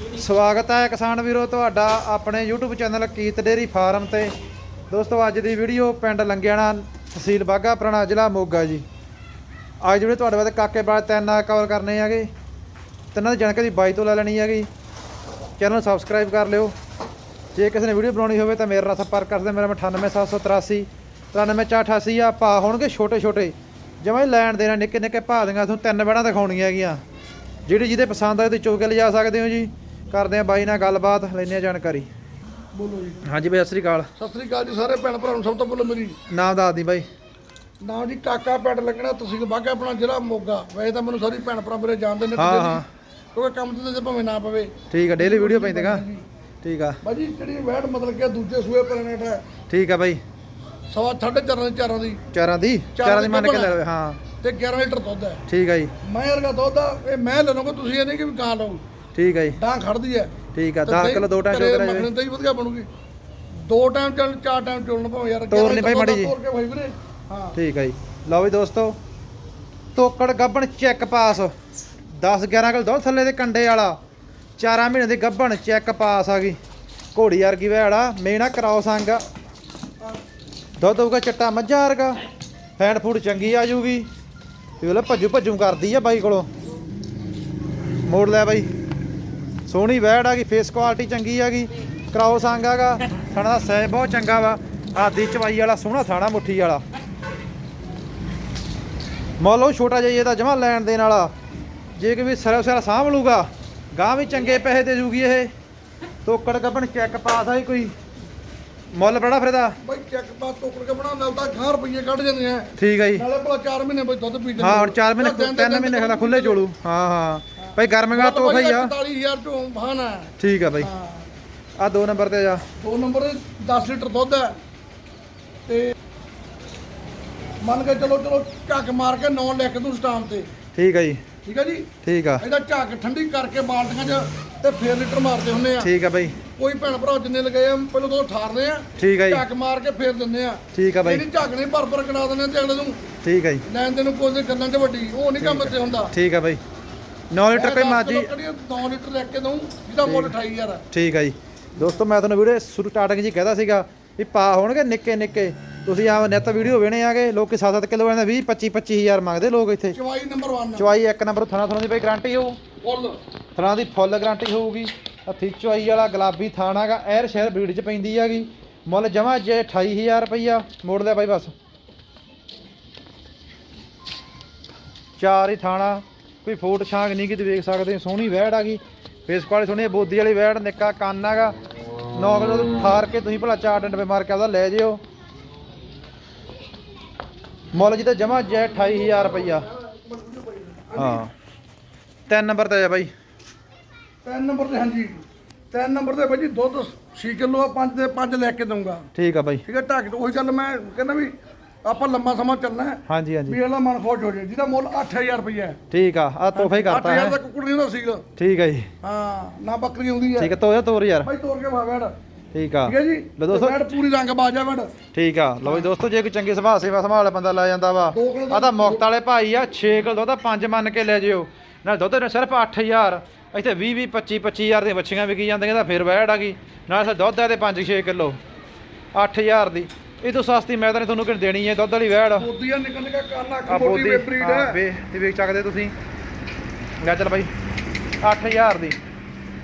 ਸਵਾਗਤ ਹੈ ਕਿਸਾਨ ਵੀਰੋ, ਤੁਹਾਡਾ ਆਪਣੇ YouTube ਚੈਨਲ ਕੀਤ ਡੇਰੀ ਫਾਰਮ ਤੇ। ਦੋਸਤੋ, ਅੱਜ ਦੀ ਵੀਡੀਓ ਪਿੰਡ ਲੰਗਿਆਣਾ, ਤਹਿਸੀਲ ਬਾਗਾ ਪੁਰਾਣਾ ਜ਼ਿਲ੍ਹਾ ਮੋਗਾ ਜੀ। ਅੱਜ ਜਿਹੜੇ ਤੁਹਾਡੇ ਵਾਸਤੇ ਕਾਕੇ ਬਾਲ ਤਿੰਨ ਕਵਰ ਕਰਨੇ ਹੈਗੇ। ਤਿੰਨਾਂ ਦੀ ਜਾਣਕਾਰੀ ਬਾਈ ਤੋਂ ਲੈ ਲੈਣੀ ਹੈਗੀ। ਚੈਨਲ ਨੂੰ ਸਬਸਕ੍ਰਾਈਬ ਕਰ ਲਿਓ। ਜੇ ਕਿਸੇ ਨੇ ਵੀਡੀਓ ਬਣਾਉਣੀ ਹੋਵੇ ਤਾਂ ਮੇਰੇ ਨਾਲ ਸੰਪਰਕ ਕਰ ਸਕਦੇ ਮੇਰਾ 98783 93488 ਆ। ਭਾ ਹੋਣਗੇ ਛੋਟੇ ਛੋਟੇ। ਜਿਵੇਂ ਲੈਣ ਦੇਣਾ ਨਿੱਕੇ ਨਿੱਕੇ ਭਾ ਦੀਆਂ ਤੁਹਾਨੂੰ ਤਿੰਨ ਬੈੜਾਂ ਦਿਖਾਉਣੀਆਂ ਹੈਗੀਆਂ। ਜਿਹੜੀ ਜਿਹਦੇ ਪਸੰਦ ਆਏ ਤੁਸੀਂ ਚੁੱਕ ਕੇ ਲਿਜਾ ਸਕਦੇ ਹੋ ਜੀ। ਕਰਦੇ ਆ ਬਾਈ ਨਾਲ ਗੱਲਬਾਤ ਲੈਂਦੇ ਆ ਜਾਣਕਾਰੀ। ਬੋਲੋ ਜੀ। ਹਾਂਜੀ ਬਾਈ ਸਤਿ ਸ੍ਰੀ ਅਕਾਲ। ਸਤਿ ਸ੍ਰੀ ਅਕਾਲ ਜੀ ਸਾਰੇ ਭੈਣ ਭਰਾਵਾਂ ਨੂੰ ਸਭ ਤੋਂ ਪਹਿਲਾਂ ਮੇਰੀ ਨਾਮ ਦੱਸ ਦੀ ਬਾਈ। ਨਾਮ ਜੀ ਕਾਕਾ ਪਿੰਡ ਲੱਗਣਾ ਤਹਿਸੀਲ ਬਾਗਾ ਆਪਣਾ ਜ਼ਿਲ੍ਹਾ ਮੋਗਾ। ਵੈਸੇ ਤਾਂ ਮੈਨੂੰ ਸਾਰੀ ਭੈਣ ਭਰਾ ਮੇਰੇ ਜਾਣਦੇ ਨੇ ਹਾਂ ਹਾਂ। ਕਿਉਂਕਿ ਕੰਮ ਤੇ ਤੇ ਭਾਵੇਂ ਨਾ ਪਵੇ। ਠੀਕ ਆ ਡੇਲੀ ਵੀਡੀਓ ਪੈਂਦੇਗਾ ਠੀਕ ਆ। ਬਾਜੀ ਜਿਹੜੀ ਵੈਟ ਮਤਲਬ ਕਿ ਦੂਜੇ ਸੂਏ ਪਲੇਨਟ ਹੈ। ਠੀਕ ਆ ਬਾਈ। ਸਵਾ ਸਾਢੇ ਚਾਰਾਂ ਦੀ ਚਾਰਾਂ ਦੀ। ਚਾਰਾਂ ਦੀ? ਚਾਰਾਂ ਦੀ ਮੰਨ ਕੇ ਲੈ ਲਓ, ਹਾਂ। ਤੇ 11 ਲੀਟਰ ਦੁੱਧ ਹੈ। ਠੀਕ ਆ ਜੀ। ਮੈਂ ਵਰਗਾ ਦੁੱਧ ਆ ਇਹ ਮੈਂ ਲੈ ਲਵਾਂਗਾ ਤੁਸੀਂ ਇਹ ਨਹੀਂ ਕਿ ਵੀ ਕਾਂ ਲਓ। ਠੀਕ ਆ ਜੀ। ਡਾਂ ਖੜਦੀ ਹੈ। ਠੀਕ ਆ ਤੇ 10 ਦਹੀਂ ਕਿਲੋ ਦੋ ਟਾਈਮ ਘਰੇ ਚੋਕ ਲੈ ਮੱਖਣੀ ਤਾਂ ਹੀ ਵਧੀਆ ਬਣੂਗੀ। ਦੋ ਟਾਈਮ ਚੱਲ ਚਾਰ ਟਾਈਮ ਚੋਲਣ ਭਾਵੇਂ ਯਾਰ ਤੋਰ ਨੀ 11 ਭਾਈ ਮਾੜੀ ਜੀ। ਹਾਂ। ਠੀਕ ਆ ਜੀ। ਲਓ ਵੀ ਦੋਸਤੋ ਤੋਕੜ ਗੱਬਣ ਚੈੱਕ ਪਾਸ 10 11 ਕਿਲੋ ਦੁੱਧ ਥੱਲੇ ਦੇ ਕੰਡੇ ਵਾਲਾ। 4 ਮਹੀਨੇ ਦੀ ਗੱਬਣ ਚੈੱਕ ਪਾਸ ਆ ਗਈ। ਘੋੜੀ ਵਰਗੀ ਵੈੜਾ ਮੇਣਾ ਕਰਾਉ ਸੰਗ। ਦੁੱਧ ਹੋਊਗਾ ਚਿੱਟਾ ਮੱਝਾਂ ਵਰਗਾ। ਫੈਂਡ ਫੂਡ ਚੰਗੀ ਆ ਜੂਗੀ ਇਹ ਵੇਲੇ ਭੱਜੂ ਭੱਜੂ ਕਰਦੀ ਆ ਬਾਈ ਕੋਲੋਂ। ਮੋੜ ਲੈ ਬਾਈ। ਸੋਹਣੀ ਵੈੜ ਆ ਗਈ ਫੇਸ ਕੁਆਲਿਟੀ ਚੰਗੀ ਆ ਗਈ ਕਰਾਉ ਸੰਗ ਆਗਾ। ਥਣਾ ਦਾ ਸਹਿ ਬਹੁਤ ਚੰਗਾ ਵਾ। ਆਦੀ ਚਵਾਈ ਵਾਲਾ ਸੋਹਣਾ ਥਾਣਾ ਮੁੱਠੀ ਵਾਲਾ। ਮੁੱਲ ਉਹ ਛੋਟਾ ਜਿਹਾ ਇਹਦਾ ਜਮਾ ਲੈਣ ਦੇਣ ਵਾਲਾ। ਜੇ ਕਿ ਵੀ ਸਰਾ ਸਰਾ ਸਾਂਭ ਲੂਗਾ ਗਾਂ ਵੀ ਚੰਗੇ ਪੈਸੇ ਦੇ ਜੂਗੀ ਇਹ। ਤੋਕੜ ਗੱਬਣ ਚੈੱਕ ਪਾਸ ਆ ਜੀ ਕੋਈ। ਮੁੱਲ ਬੜਾ ਫਿਰ ਇਹਦਾ ਬਈ ਚੈੱਕ ਪਾ ਟੋਕਰ ਕੇ ਬਣਾ ਨਾਲ ਤਾਂ 10 ਰੁਪਏ ਕੱਢ ਜਾਂਦੇ ਆ। ਠੀਕ ਆ ਜੀ। ਨਾਲੇ ਭਲਾ 4 ਮਹੀਨੇ ਬਈ ਦੁੱਧ ਪੀ ਹਾਂ ਹੁਣ 4 ਮਹੀਨੇ 3 ਮਹੀਨੇ ਖਲਾ ਖੁੱਲੇ ਚੋਲੂ। ਹਾਂ ਹਾਂ। ਭਾਈ ਗਰਮੀਆਂ ਤੋਹਫਾ ਹੀ ਆ। 44000 ਚੋਂ ਬਹਾਨਾ ਹੈ। ਠੀਕ ਆ ਹਾਂ। ਆ ਦੋ ਨੰਬਰ ਤੇ ਜਾ। ਦੋ ਨੰਬਰ ਤੇ 10 ਲੀਟਰ ਦੁੱਧ ਹੈ। ਤੇ ਮੰਨ ਕੇ ਚਲੋ ਚਲੋ ਝੱਕ ਮਾਰ ਕੇ 9 ਲਿਖ ਦੂੰ ਸਟਾਮ ਤੇ। ਠੀਕ ਆ ਜੀ। ਠੀਕ ਹੈ ਜੀ? ਠੀਕ ਆ। ਇਹਦਾ ਝੱਕ ਠੰਡੀ ਕਰਕੇ ਬਾਲਟੀਆਂ 'ਚ ਤੇ ਫੇਰ ਲੀਟਰ ਮਾਰਦੇ ਹੁੰਨੇ ਆ। ਠੀਕ ਆ ਬਾਈ। ਕੋਈ ਭੈਣ ਭਰਾ ਜਿੰਨੇ ਲਗਾਏ ਆ ਪਹਿਲਾਂ ਤੋਂ ਠਾਰਦੇ ਆ। ਠੀਕ ਆ ਜੀ। ਝੱਕ ਮਾਰ ਕੇ ਫੇਰ ਦਿੰਦੇ ਆ। ਠੀਕ ਆ ਬਾਈ। ਇਹਦੀ ਝੱਕ ਨਹੀਂ ਭਰ ਭਰ ਦਿੰਦੇ ਆ ਤੇ ਅਗਲੇ ਨੂੰ। ਠੀਕ ਆ ਜੀ। ਲੈਣ ਦੇ ਨੂੰ ਕੋਈ ਗੱਲਾਂ 'ਚ ਵੱਡੀ। ਉਹ ਨਹੀਂ ਕੰਮ ਇੱਥੇ ਹੁੰਦਾ। ਠੀਕ ਆ ਬਾਈ। 9 ਲੀਟਰ ਕੋਈ ਮਾਜੀ। 9 ਲੀਟਰ ਲੈ ਕੇ ਦਊਂ ਜਿਹਦਾ ਮੁੱਲ 28000 ਹੈ। ਠੀਕ ਆ ਜੀ। ਦੋਸਤੋ ਮੈਂ ਤੁਹਾਨੂੰ ਵੀਡੀਓ ਸ਼ੁਰੂ ਸਟਾਰਟਿੰਗ ਜੀ ਕਹਿਦਾ ਸੀਗਾ ਵੀ ਪਾ ਹੋਣਗੇ ਨਿੱਕੇ ਨਿੱਕੇ। ਤੁਸੀਂ ਆ ਨਿੱਤ ਵੀਡੀਓ ਵੇਣੇ ਆਗੇ ਲੋਕੀ 7-7 ਕਿਲੋ ਵਾਲਿਆਂ ਦਾ 20 25 25000 ਮੰਗਦੇ ਲੋਕ ਇੱਥੇ। ਚਵਾਈ ਨੰਬਰ 1 ਚਵਾਈ ਇੱਕ ਨੰਬਰ ਥਣਾ ਥਣਾ ਦੀ ਬਈ ਗਾਰੰਟੀ ਹੋਊ। ਫੁੱਲ। ਥਣਾ ਦੀ ਫੁੱਲ ਗਾਰੰਟੀ ਹੋਊਗੀ। ਹੱਥੀ ਚਵਾਈ ਵਾਲਾ ਗੁਲਾਬੀ ਥਾਣਾਗਾ ਐਰ ਸ਼ਹਿਰ ਬਰੀਡ ਚ ਪੈਂਦੀ ਹੈਗੀ। ਮੁੱਲ ਜਮਾ ਜੇ 28000 ਰੁਪਈਆ ਮੋੜ ਲਿਆ ਬਾਈ ਬਸ। ਚਾਰ ਹੀ ਥਾਣਾ ਕੋਈ ਫੋਟ ਛਾਂਗ ਨਹੀਂ ਕਿਤੇ ਵੇਖ ਸਕਦੇ ਹੋ, ਸੋਹਣੀ ਵੈੜ ਆ ਗਈ। ਫੇਸ ਕੁਆਲਿਟੀ ਸੋਹਣੀ ਬੋਦੀ ਵਾਲੀ ਵੈੜ ਨਿੱਕਾ ਕੰਨ ਹੈਗਾ। ਨੌ ਕਿਲੋ ਠਾਰ ਕੇ ਤੁਸੀਂ ਭਲਾ ਚਾਰ ਡੰਡੇ ਮਾਰ ਕੇ ਆਪਦਾ ਲੈ ਜਿਓ। ਮੁੱਲ ਜੀ ਤਾਂ ਜਮਾ ਜੈ 28000 ਰੁਪਈਆ। ਹਾਂ। ਤਿੰਨ ਨੰਬਰ ਤੇ ਆ ਬਾਈ। ਤਿੰਨ ਨੰਬਰ ਤੇ ਹਾਂਜੀ। ਤਿੰਨ ਨੰਬਰ ਤੇ ਬਾਈ ਜੀ ਦੁੱਧ 6 ਕਿਲੋ ਆ ਪੰਜ ਦੇ ਪੰਜ ਲੈ ਕੇ ਦਊਂਗਾ। ਠੀਕ ਆ ਬਾਈ। ਠੀਕ ਹੈ ਢੱਕ ਉਹੀ ਗੱਲ ਮੈਂ ਕਹਿੰਦਾ ਵੀ ਆਪਾਂ ਲੰਮਾ ਸਮਾਂ ਚੱਲਣਾ ਹੈ। ਹਾਂਜੀ ਹਾਂਜੀ। ਵੀ ਇਹਦਾ ਮਨ ਖੁਸ਼ ਹੋ ਜਾਏ ਜਿਹਦਾ ਮੁੱਲ 8000 ਰੁਪਏ ਹੈ। ਠੀਕ ਆ ਆ ਤੋਹਫਾ ਹੀ ਕਰਤਾ 8000 ਹੈ। ਦਾ ਕੁੱਕੜ ਨਹੀਂ ਹੁੰਦਾ ਸੀਲ। ਠੀਕ ਆ ਜੀ। ਹਾਂ ਨਾ ਬੱਕਰੀ ਆਉਂਦੀ ਹੈ। ਠੀਕ ਆ ਤੋਰ ਤੋਰ ਯਾਰ। ਬਾਈ ਤੋੜ ਕੇ ਵਾ ਵੜ ਠੀਕ ਆ। ਠੀਕ ਹੈ ਜੀ? ਲਓ ਦੋਸਤੋ। ਵੜ ਪੂਰੀ ਰੰਗ ਬਾਜਾ ਵੜ ਠੀਕ ਆ ਲਓ ਜੀ ਦੋਸਤੋ ਜੇ ਕੋਈ ਚੰਗੀ ਸੁਭਾਅ ਸੇਵਾ ਸੰਭਾਲ ਬੰਦਾ ਲੈ ਜਾਂਦਾ ਵਾ ਆ ਤਾਂ ਮੁਕਤ ਵਾਲੇ ਭਾਈ ਆ 6 ਕਿਲੋ ਦੁੱਧ ਆ, ਪੰਜ ਮੰਨ ਕੇ ਲੈ ਜਿਓ। ਨਾਲ ਦੁੱਧ ਨੇ ਸਿਰਫ 8000 ਇੱਥੇ 20 20 25 25000 ਦੀਆਂ ਬੱਚੀਆਂ ਵਿਕੀ ਜਾਂਦੀਆਂ ਤਾਂ ਫਿਰ ਵੈੜ ਆ ਗਈ। ਨਾਲ ਦੁੱਧ ਆ ਤੇ 5 6 ਕਿਲੋ। 8000 ਦੀ। ਇਹ ਤੋਂ ਸਸਤੀ ਮੈਂ ਤਾਂ ਤੁਹਾਨੂੰ ਕਿ ਦੇਣੀ ਹੈ ਦੁੱਧ ਵਾਲੀ ਵੈੜ। ਬੋਦੀਆਂ ਨਿਕਲ ਨਿਕਲ ਕਰਨਾ ਆ ਮੋਟੀ ਬੋਦੀ ਵੇਬਰੀਡ ਹਾਂ, ਵੇ ਤੇ ਵੇਚ ਸਕਦੇ ਤੁਸੀਂ। ਲੈ ਚੱਲ ਬਾਈ 8000 ਦੀ।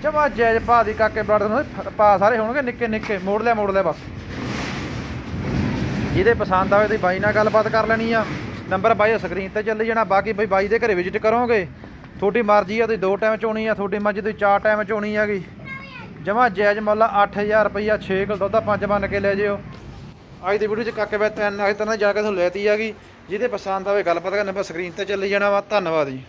ਜਮਾ ਜੈਜ ਭਾ ਦੀ ਕਾਕੇ ਬਲੱਡ ਨੂੰ। ਪਾ ਸਾਰੇ ਹੋਣਗੇ ਨਿੱਕੇ ਨਿੱਕੇ। ਮੋੜ ਲਿਆ ਮੋੜ ਲਿਆ ਬਸ। ਜਿਹਦੇ ਪਸੰਦ ਆਵੇ ਤੁਸੀਂ ਬਾਈ ਨਾਲ ਗੱਲਬਾਤ ਕਰ ਲੈਣੀ ਆ। ਨੰਬਰ ਬਾਈ ਸਕਰੀਨ ਤੇ ਚੱਲੀ ਜਾਣਾ। ਬਾਕੀ ਬਈ ਬਾਈ ਦੇ ਘਰੇ ਵਿਜ਼ਿਟ ਕਰੋਗੇ। ਤੁਹਾਡੀ ਮਰਜ਼ੀ ਆ ਤੁਸੀਂ ਦੋ ਟਾਈਮ ਚੋਣੀ ਆ। ਤੁਹਾਡੀ ਮਰਜ਼ੀ ਤੁਸੀਂ ਚਾਰ ਟਾਈਮ ਚੋਣੀ ਹੈਗੀ। ਜਮਾ ਜਾਇਜ਼ ਮੁੱਲ 8000 ਰੁਪਈਆ। 6 ਕਿਲੋ ਦੁੱਧ ਪੰਜ ਬਣ ਕੇ ਲੈ ਜਿਓ। ਅੱਜ ਦੀ ਵੀਡੀਓ ਚ ਕਾਕੇ ਬੈ ਤਿੰਨ ਅੱਜ ਤਾਂ ਜਾ ਕੇ ਤੁਹਾਨੂੰ ਲੈਤੀ ਆ ਗਈ। ਜਿਹਦੇ ਪਸੰਦ ਆਵੇ ਗੱਲਬਾਤ ਕਰਨ ਬਸ ਸਕਰੀਨ ਤੇ ਚੱਲੀ ਜਾਣਾ ਵਾ। ਧੰਨਵਾਦ ਜੀ।